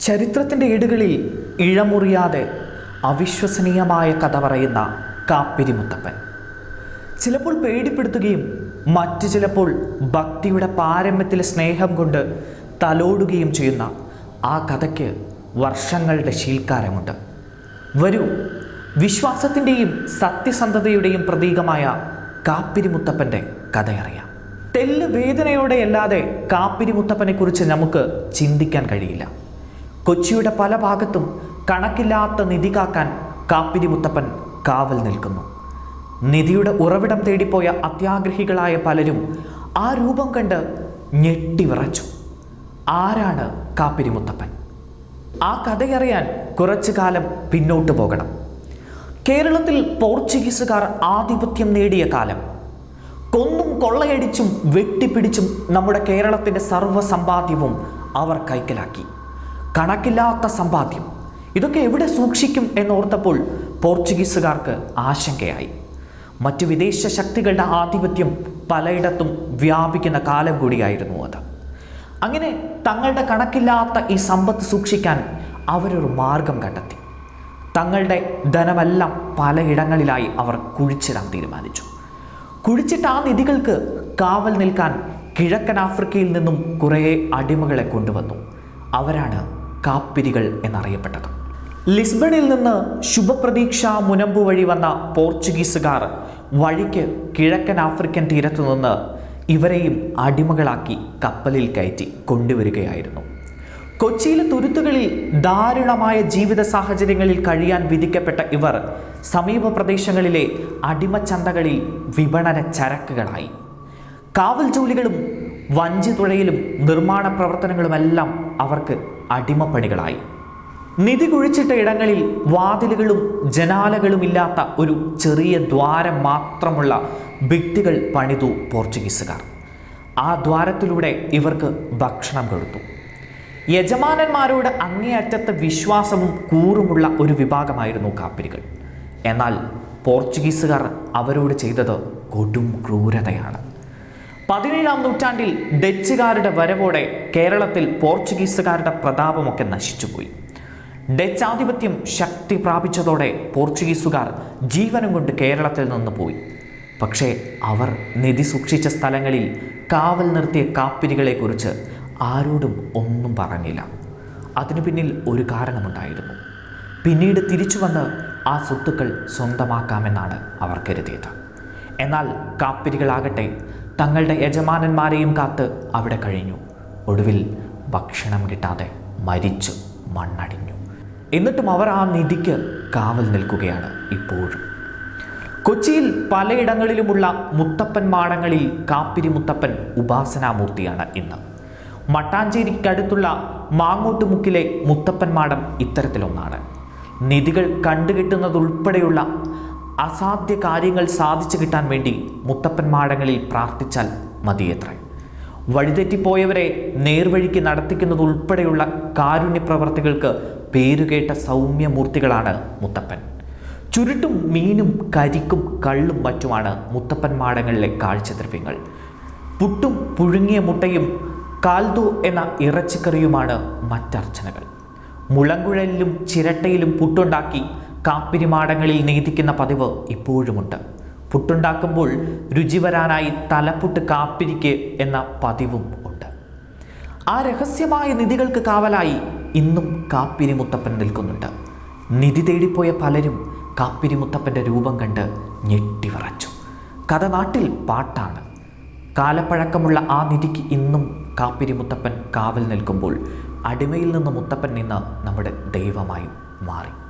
ചരിത്രത്തിന്റെ ഏടുകളിൽ ഇഴമുറിയാതെ അവിശ്വസനീയമായ കഥ പറയുന്ന കാപ്പിരി മുത്തപ്പൻ ചിലപ്പോൾ പേടിപ്പെടുത്തുകയും മറ്റു ചിലപ്പോൾ ഭക്തിയുടെ പാരമ്യത്തിലെ സ്നേഹം കൊണ്ട് തലോടുകയും ചെയ്യുന്ന ആ കഥയ്ക്ക് വർഷങ്ങളുടെ ശീൽക്കാരമുണ്ട്. വരൂ വിശ്വാസത്തിന്റെയും സത്യസന്ധതയുടെയും പ്രതീകമായ കാപ്പിരിമുത്തപ്പന്റെ കഥയറിയാം. തെല്ല് വേദനയോടെയല്ലാതെ കാപ്പിരിമുത്തപ്പനെക്കുറിച്ച് നമുക്ക് ചിന്തിക്കാൻ കഴിയില്ല. കൊച്ചിയുടെ പല ഭാഗത്തും കണക്കില്ലാത്ത നിധി കാക്കാൻ കാപ്പിരി മുത്തപ്പൻ കാവൽ നിൽക്കുന്നു. നിധിയുടെ ഉറവിടം തേടിപ്പോയ അത്യാഗ്രഹികളായ പലരും ആ രൂപം കണ്ട് ഞെട്ടിവിറച്ചു. ആരാണ് കാപ്പിരി മുത്തപ്പൻ? ആ കഥയറിയാൻ കുറച്ചു കാലം പിന്നോട്ട് പോകണം. കേരളത്തിൽ പോർച്ചുഗീസുകാർ ആധിപത്യം നേടിയ കാലം. കൊന്നും കൊള്ളയടിച്ചും വെട്ടിപ്പിടിച്ചും നമ്മുടെ കേരളത്തിന്റെ സർവസമ്പാദ്യവും അവർ കൈക്കലാക്കി. കണക്കില്ലാത്ത സമ്പാദ്യം. ഇതൊക്കെ എവിടെ സൂക്ഷിക്കും എന്നോർത്തപ്പോൾ പോർച്ചുഗീസുകാർക്ക് ആശങ്കയായി. മറ്റു വിദേശ ശക്തികളുടെ ആധിപത്യം പലയിടത്തും വ്യാപിക്കുന്ന കാലം കൂടിയായിരുന്നു അത്. അങ്ങനെ തങ്ങളുടെ കണക്കില്ലാത്ത ഈ സമ്പത്ത് സൂക്ഷിക്കാൻ അവരൊരു മാർഗം കണ്ടെത്തി. തങ്ങളുടെ ധനമെല്ലാം പലയിടങ്ങളിലായി അവർ കുഴിച്ചിടാൻ തീരുമാനിച്ചു. കുഴിച്ചിട്ട ആ നിധികൾക്ക് കാവൽ നിൽക്കാൻ കിഴക്കൻ ആഫ്രിക്കയിൽ നിന്നും കുറേ അടിമകളെ കൊണ്ടുവന്നു. അവരാണ് കാപ്പിരികൾ എന്നറിയപ്പെട്ടത്. ലിസ്ബണിൽ നിന്ന് ശുഭപ്രതീക്ഷ മുനമ്പ് വഴി വന്ന പോർച്ചുഗീസുകാർ വഴിക്ക് കിഴക്കൻ ആഫ്രിക്കൻ തീരത്തു നിന്ന് ഇവരെയും അടിമകളാക്കി കപ്പലിൽ കയറ്റി കൊണ്ടുവരികയായിരുന്നു. കൊച്ചിയിലെ തുരുത്തുകളിൽ ദാരുണമായ ജീവിത സാഹചര്യങ്ങളിൽ കഴിയാൻ വിധിക്കപ്പെട്ട ഇവർ സമീപ പ്രദേശങ്ങളിലെ അടിമച്ചന്തകളിൽ വിപണന ചരക്കുകളായി. കാവൽ ജോലികളും വഞ്ചി തുഴയിലും നിർമ്മാണ പ്രവർത്തനങ്ങളുമെല്ലാം അവർക്ക് അടിമപ്പണികളായി. നിധി കുഴിച്ചിട്ട ഇടങ്ങളിൽ വാതിലുകളും ജനാലകളും ഇല്ലാത്ത ഒരു ചെറിയ ദ്വാരം മാത്രമുള്ള ഭിത്തികൾ പണിതു പോർച്ചുഗീസുകാർ. ആ ദ്വാരത്തിലൂടെ ഇവർക്ക് ഭക്ഷണം കൊടുത്തു. യജമാനന്മാരോട് അങ്ങേയറ്റത്തെ വിശ്വാസവും കൂറുമുള്ള ഒരു വിഭാഗമായിരുന്നു കാപ്പിരികൾ. എന്നാൽ പോർച്ചുഗീസുകാർ അവരോട് ചെയ്തത് കൊടും ക്രൂരതയാണ്. പതിനേഴാം നൂറ്റാണ്ടിൽ ഡച്ചുകാരുടെ വരവോടെ കേരളത്തിൽ പോർച്ചുഗീസുകാരുടെ പ്രതാപമൊക്കെ നശിച്ചുപോയി. ഡച്ച് ആധിപത്യം ശക്തി പ്രാപിച്ചതോടെ പോർച്ചുഗീസുകാർ ജീവനം കൊണ്ട് കേരളത്തിൽ നിന്ന് പോയി. പക്ഷേ അവർ നിധി സൂക്ഷിച്ച സ്ഥലങ്ങളിൽ കാവൽ നിർത്തിയ കാപ്പിരികളെക്കുറിച്ച് ആരോടും ഒന്നും പറഞ്ഞില്ല. അതിനു പിന്നിൽ ഒരു കാരണമുണ്ടായിരുന്നു. പിന്നീട് തിരിച്ചു വന്ന് ആ സ്വത്തുക്കൾ സ്വന്തമാക്കാമെന്നാണ് അവർ കരുതിയത്. എന്നാൽ കാപ്പിരികളാകട്ടെ തങ്ങളുടെ യജമാനന്മാരെയും കാത്ത് അവിടെ കഴിഞ്ഞു. ഒടുവിൽ ഭക്ഷണം കിട്ടാതെ മരിച്ചു മണ്ണടിഞ്ഞു. എന്നിട്ടും അവർ ആ നിധിക്ക് കാവൽ നിൽക്കുകയാണ് ഇപ്പോഴും. കൊച്ചിയിൽ പലയിടങ്ങളിലുമുള്ള മുത്തപ്പൻ മാടങ്ങളിൽ കാപ്പിരി മുത്തപ്പൻ ഉപാസനാമൂർത്തിയാണ് ഇന്ന്. മട്ടാഞ്ചേരിക്കടുത്തുള്ള മാങ്ങോട്ടുമുക്കിലെ മുത്തപ്പൻ മാടം ഇത്തരത്തിലൊന്നാണ്. നിധികൾ കണ്ടുകിട്ടുന്നതുൾപ്പെടെയുള്ള അസാധ്യ കാര്യങ്ങൾ സാധിച്ചു കിട്ടാൻ വേണ്ടി മുത്തപ്പൻമാടങ്ങളിൽ പ്രാർത്ഥിച്ചാൽ മതിയത്രേ. വഴിതെറ്റിപ്പോയവരെ നേർവഴിക്ക് നടത്തിക്കുന്നതുൾപ്പെടെയുള്ള കാരുണ്യ പ്രവർത്തികൾക്ക് പേരുകേട്ട സൗമ്യമൂർത്തികളാണ് മുത്തപ്പൻ. ചുരുട്ടും മീനും കരിക്കും കള്ളും മറ്റുമാണ് മുത്തപ്പൻ മാടങ്ങളിലെ കാഴ്ചദ്രവ്യങ്ങൾ. പുട്ടും പുഴുങ്ങിയ മുട്ടയും കാൽതു എന്ന ഇറച്ചിക്കറിയുമാണ് മറ്റർച്ചനകൾ. മുളങ്കുഴലിലും ചിരട്ടയിലും പുട്ടുണ്ടാക്കി കാപ്പിരിമാടങ്ങളിൽ നീതിക്കുന്ന പതിവ് ഇപ്പോഴുമുണ്ട്. പുട്ടുണ്ടാക്കുമ്പോൾ രുചി വരാനായി തലപ്പുട്ട് കാപ്പിരിക്ക് എന്ന പതിവും ഉണ്ട്. ആ രഹസ്യമായ നിധികൾക്ക് കാവലായി ഇന്നും കാപ്പിരി മുത്തപ്പൻ നിൽക്കുന്നുണ്ട്. നിധി തേടിപ്പോയ പലരും കാപ്പിരി മുത്തപ്പന്റെ രൂപം കണ്ട് ഞെട്ടിവിറച്ചു കഥ നാട്ടിൽ പാട്ടാണ്. കാലപ്പഴക്കമുള്ള ആ നിധിക്ക് ഇന്നും കാപ്പിരി മുത്തപ്പൻ കാവൽ നിൽക്കുമ്പോൾ അടിമയിൽ നിന്ന് മുത്തപ്പൻ നിന്ന് നമ്മുടെ ദൈവമായി മാറി.